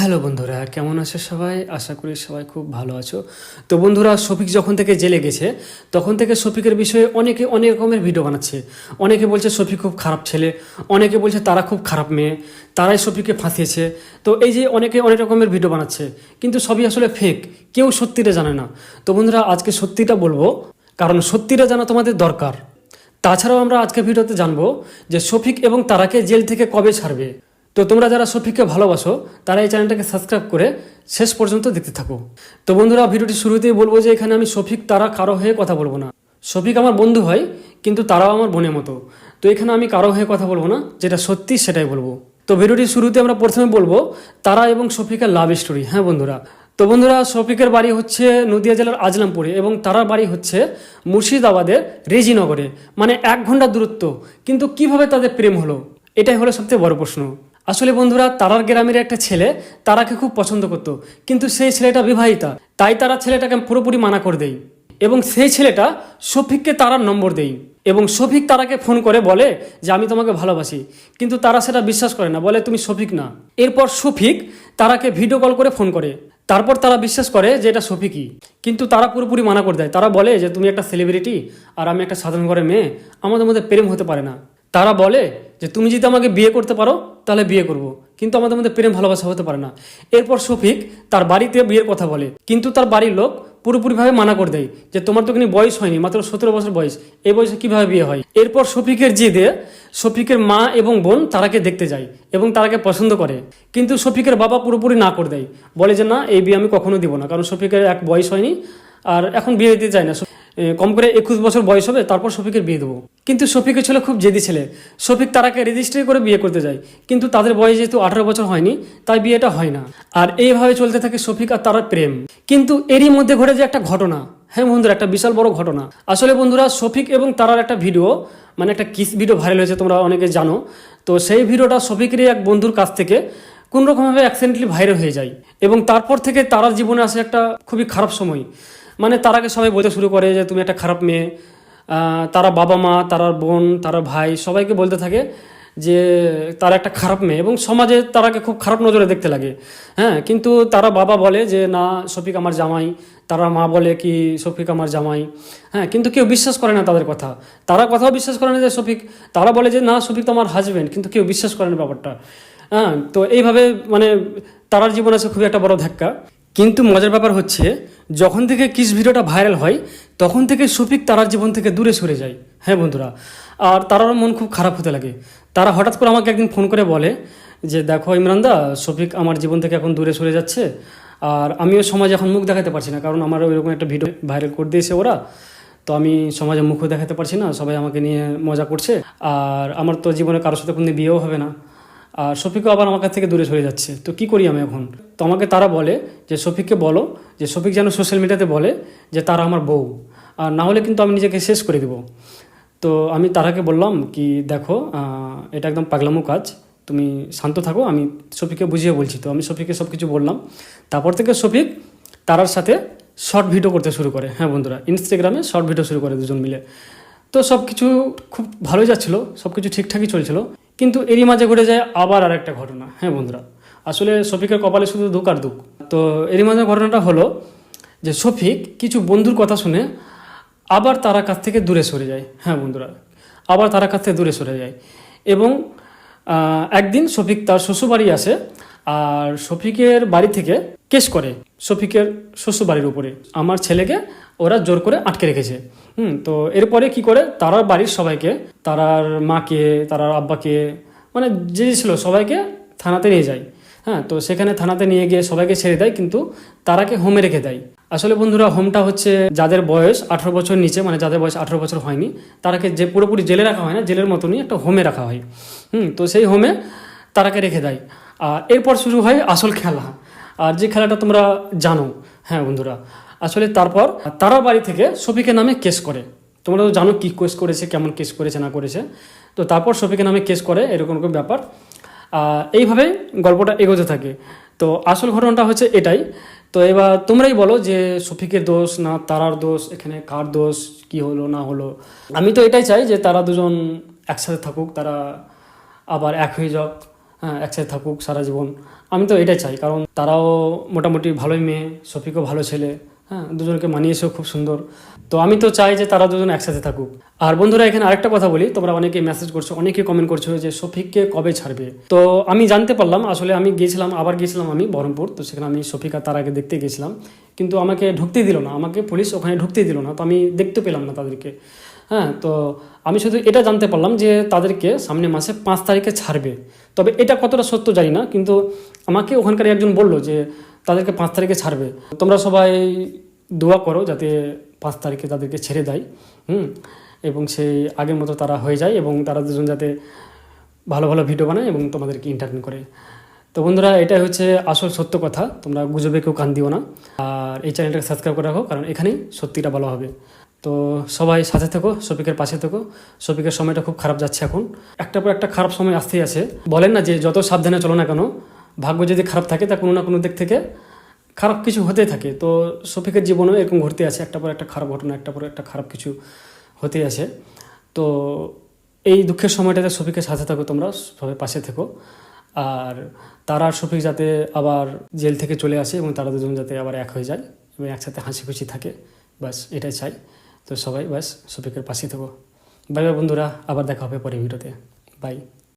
Hello বন্ধুরা, কেমন আছো সবাই? আশা করি সবাই খুব ভালো আছো। তো বন্ধুরা, শফিক যখন থেকে জেলে গেছে, তখন থেকে শফিকের বিষয়ে অনেকে অনেক রকমের ভিডিও বানাচ্ছে। অনেকে বলছে শফিক খুব খারাপ ছেলে, অনেকে বলছে তারা খুব খারাপ মেয়ে, তারাই শফিককে ফাঁসিয়েছে। তো এই যে অনেকে অনেক রকমের ভিডিও বানাচ্ছে, কিন্তু সবই আসলে ফেক কেউ সত্যিটা জানে না। তো বন্ধুরা, আজকে সত্যিটা বলব, কারণ সত্যিটা জানা তোমাদের দরকার। তাছাড়াও আমরা আজকে ভিডিওতে জানব যে শফিক এবং তারাকে জেল থেকে কবে ছাড়বে। তো তোমরা যারা শফিককে ভালোবাসো, তারা এই চ্যানেলটাকে সাবস্ক্রাইব করে শেষ পর্যন্ত দেখতে থাকো। তো বন্ধুরা, ভিডিওটি শুরুতেই বলব যে এখানে আমি শফিক তারা কারও হয়ে কথা বলব না। শফিক আমার বন্ধু হয়, কিন্তু তারাও আমার বোনের মতো। তো এখানে আমি কারও হয়ে কথা বলব না, যেটা সত্যি সেটাই বলব। তো ভিডিওটির শুরুতে আমরা প্রথমে বলব, তারা এবং শফিকের লাভ স্টোরি হ্যাঁ বন্ধুরা? তো বন্ধুরা শফিকের বাড়ি হচ্ছে নদিয়া জেলার আজলামপুরে এবং তারার বাড়ি হচ্ছে মুর্শিদাবাদের রেজিনগরে। মানে এক ঘণ্টা দূরত্ব। কিন্তু কীভাবে তাদের প্রেম হলো? এটাই হলো সবথেকে বড় প্রশ্ন। আসলে বন্ধুরা, তারার গ্রামের একটা ছেলে তারাকে খুব পছন্দ করত, কিন্তু সেই ছেলেটা বিবাহিতা। তাই তারা ছেলেটাকে পুরোপুরি মানা করে দেয় এবং সেই ছেলেটা শফিককে তারার নম্বর দেই এবং শফিক তারাকে ফোন করে বলে যে, আমি তোমাকে ভালোবাসি। কিন্তু তারা সেটা বিশ্বাস করে না, বলে, তুমি শফিক না। এরপর শফিক তারাকে ভিডিও কল করে ফোন করে। তারপর তারা বিশ্বাস করে যে, এটা শফিকই। কিন্তু তারা পুরোপুরি মানা করে দেয়। তারা বলে যে, তুমি একটা সেলিব্রিটি আর আমি একটা সাধারণ ঘরের মেয়ে। আমাদের মধ্যে প্রেম হতে পারে না। তারা বলে যে তুমি যদি আমাকে বিয়ে করতে পারো, তাহলে বিয়ে করব। কিন্তু আমাদের মধ্যে প্রেম, ভালোবাসা হতে পারে না। এরপর শফিক তার বাড়িতে বিয়ের কথা বলে। কিন্তু তার বাড়ির লোক পুরোপুরিভাবে মানা করে দেয় যে, তোমার তো কিন্তু বয়স হয়নি, মাত্র সতেরো বছর বয়স। এই বয়সে কীভাবে বিয়ে হয়? এরপর শফিকের জেদে, শফিকের মা এবং বোন তারাকে দেখতে যায় এবং তারাকে পছন্দ করে। কিন্তু শফিকের বাবা পুরোপুরি না করে দেয়। বলে যে, না, এই বিয়ে আমি কখনো দিব না। কারণ শফিকের এক বয়স হয়নি, আর এখন বিয়ে দিতে চায় না। কম করে একুশ বছর বয়স হবে, তারপর শফিকের বিয়ে দেবো। কিন্তু শফিকের ছিল খুব জেদি ছেলে। শফিক তারাকে রেজিস্ট্রি করে বিয়ে করতে যায়। কিন্তু তাদের বয়স যেহেতু আঠারো বছর হয়নি, তাই বিয়েটা হয় না। আর এইভাবে চলতে থাকে শফিক আর তারার প্রেম। কিন্তু এরই মধ্যে ঘটে যে একটা ঘটনা। হ্যাঁ বন্ধুরা, একটা বিশাল বড় ঘটনা। আসলে বন্ধুরা, শফিক এবং তারার একটা ভিডিও মানে একটা কিস ভিডিও ভাইরাল হয়েছে, তোমরা অনেকে জানো। তো সেই ভিডিওটা শফিকেরই এক বন্ধুর কাছ থেকে কোনোরকমভাবে অ্যাক্সিডেন্টলি ভাইরাল হয়ে যায়। এবং তারপর থেকে তারার জীবনে আসে একটা খুবই খারাপ সময়। মানে তারাকে সবাই বলতে শুরু করে যে, তুমি একটা খারাপ মেয়ে। তারা বাবা মা তারার বোন তারার ভাই সবাইকে বলতে থাকে যে, তারা একটা খারাপ মেয়ে। এবং সমাজে তারাকে খুব খারাপ নজরে দেখতে লাগে। হ্যাঁ কিন্তু তারা বাবা বলে যে, না, শফিক আমার জামাই। তারা মা বলে কি, শফিক আমার জামাই। হ্যাঁ কিন্তু কেউ বিশ্বাস করে না তাদের কথা। তারা কথাও বিশ্বাস করে না যে, শফিক। তারা বলে যে, না, শফিক তো আমার হাজবেন্ড কিন্তু কেউ বিশ্বাস করে না ব্যাপারটা। হ্যাঁ তো এইভাবে মানে তারার জীবনে আছে খুবই একটা বড় ধাক্কা। কিন্তু মজার ব্যাপার হচ্ছে যখন থেকে কিস ভিডিওটা ভাইরাল হয়, তখন থেকে শফিক তারার জীবন থেকে দূরে সরে যায়। হ্যাঁ বন্ধুরা, আর তারার মন খুব খারাপ হতে লাগে। তারা হঠাৎ করে আমাকে একদিন ফোন করে বলে যে, দেখো ইমরানদা শফিক আমার জীবন থেকে এখন দূরে সরে যাচ্ছে। আর আমিও সমাজে এখন মুখ দেখাতে পারছি না, কারণ আমার ওইরকম একটা ভিডিও ভাইরাল করে দিয়েছে ওরা। তো আমি সমাজে মুখও দেখাতে পারছি না, সবাই আমাকে নিয়ে মজা করছে। আর আমার তো জীবনে কারোর সাথে কোনো বিয়েও হবে না। আর শফিকও আবার আমার কাছ থেকে দূরে সরে যাচ্ছে। তো কি করি আমি এখন? তো আমাকে তারা বলে যে, শফিককে বলো যে, শফিক যেন সোশ্যাল মিডিয়াতে বলে যে, তারা আমার বউ। আর না হলে কিন্তু আমি নিজেকে শেষ করে দেবো। তো আমি তারাকে বললাম কি, দেখো এটা একদম পাগলামো কাজ। তুমি শান্ত থাকো, আমি শফিককে বুঝিয়ে বলছি। তো আমি শফিককে সব কিছু বললাম। তারপর থেকে শফিক তারার সাথে শর্ট ভিডিও করতে শুরু করে। হ্যাঁ বন্ধুরা ইনস্টাগ্রামে শর্ট ভিডিও শুরু করে দুজন মিলে। তো সব কিছু খুব ভালোই যাচ্ছিল সব কিছু ঠিকঠাকই চলছিল। কিন্তু এরই মাঝে ঘটে যায় আবার আর একটা ঘটনা। হ্যাঁ বন্ধুরা। আসলে শফিকের কপালে শুধু দুঃখ আর দুঃখ। তো এরই মাঝে ঘটনাটা হলো যে শফিক কিছু বন্ধুর কথা শুনে আবার তারা কাছ থেকে দূরে সরে যায়। হ্যাঁ বন্ধুরা। আবার তারা কাছ থেকে দূরে সরে যায়। এবং একদিন শফিক তার শ্বশুরবাড়ি আসে। আর শফিকের বাড়ি থেকে কেস করে শফিকের শ্বশুর বাড়ির উপরে। আমার ছেলেকে ওরা জোর করে আটকে রেখেছে। হুম, তো এরপরে কি করে? তারার বাড়ির সবাইকে, তারার মাকে, তারার আব্বাকে মানে যে ছিল সবাইকে থানাতে নিয়ে যায়। হ্যাঁ তো সেখানে থানাতে নিয়ে গিয়ে সবাইকে ছেড়ে দেয়, কিন্তু তারাকে হোমে রেখে দেয়। আসলে বন্ধুরা হোমটা হচ্ছে যাদের বয়স আঠারো বছর নিচে মানে যাদের বয়স আঠারো বছর হয়নি, তারাকে যে পুরোপুরি জেলে রাখা হয় না, জেলের মতনই একটা হোমে রাখা হয়। হুম, তো সেই হোমে তারাকে রেখে দেয়। আর এরপর শুরু হয় আসল খেলা। আর যে খেলাটা তোমরা জানো হ্যাঁ বন্ধুরা, আসলে তারপর তারা বাড়ি থেকে শফিকের নামে কেস করে। তোমরা তো জানো কী কেস করেছে, কেমন কেস করেছে, না করেছে। তো তারপর শফিকের নামে কেস করে, এরকম এরকম ব্যাপার। এইভাবে গল্পটা এগোতে থাকে। তো আসল ঘটনাটা হচ্ছে এটাই। তো এবার তোমরাই বলো যে শফিকের দোষ না তারার দোষ, এখানে কার দোষ, কি হলো, না হলো। আমি তো এটাই চাই যে তারা দুজন একসাথে থাকুক, তারা আবার এক হয়ে যাক। একসাথে থাকুক সারা জীবন। আমি তো এটাই চাই, কারণ তারাও মোটামুটি ভালোই মেয়ে, শফিকও ভালো ছেলে হ্যাঁ দুজনকে মানিয়েছেও খুব সুন্দর। তো আমি তো চাই যে তারা দুজন একসাথে থাকুক। আর বন্ধুরা, এখানে আরেকটা কথা বলি, তোমরা অনেকে মেসেজ করছ অনেকে কমেন্ট করছ যে শফিককে কবে ছাড়বে? তো আমি জানতে পারলাম, আসলে আমি গিয়েছিলাম, আবার গিয়েছিলাম আমি বহরমপুর, তো সেখানে আমি শফিক আর তার আগে দেখতে গেছিলাম কিন্তু আমাকে ঢুকতেই দিল না, আমাকে পুলিশ ওখানে ঢুকতেই দিল না, তো আমি দেখতে পেলাম না তাদেরকে। হ্যাঁ তো আমি শুধু এটা জানতে পারলাম যে তাদেরকে সামনে মাসে পাঁচ তারিখে ছাড়বে। তবে এটা কতটা সত্য জানি না, কিন্তু আমাকে ওখানকার একজন বলল যে তাদেরকে পাঁচ তারিখে ছাড়বে। তোমরা সবাই দোয়া করো যাতে পাঁচ তারিখে তাদেরকে ছেড়ে দেয়, হুম, এবং সেই আগের মতো তারা হয়ে যায় এবং তারা দুজন যাতে ভালো ভালো ভিডিও বানায় এবং তোমাদেরকে ইন্টারভিউ করে। তো বন্ধুরা, এটাই হচ্ছে আসল সত্য কথা, তোমরা গুজবে কেউ কান দিও না। আর এই চ্যানেলটাকে সাবস্ক্রাইব করে রাখো, কারণ এখানেই সত্যিটা ভালো হবে। তো সবাই সাথে থেকো, শফিকের পাশে থেকো। শফিকের সময়টা খুব খারাপ যাচ্ছে এখন। একটা পর একটা খারাপ সময় আসতেই আছে। বলেন না যে যত সাবধানে চলো না কেন, ভাগ্য যদি খারাপ থাকে তা কোনো না কোনো দিক থেকে খারাপ কিছু হতেই থাকে। তো শফিকের জীবনেও এরকম ঘটতে আছে। একটা পর একটা খারাপ ঘটনা একটা পর একটা খারাপ কিছু হতেই আছে। তো এই দুঃখের সময়টাতে শফিকের সাথে থাকো তোমরা, সবাই পাশে থেকো। আর তারা শফিক যাতে আবার জেল থেকে চলে আসে এবং তারা দুজন যাতে আবার এক হয়ে যায় এবং একসাথে হাসি খুশি থাকে, ব্যাস, এটাই চাই। তো সবাই ব্যাস শফিকের পাশে থেকো। বাই বাই বন্ধুরা, আবার দেখা হবে পরে ভিডিওতে। বাই।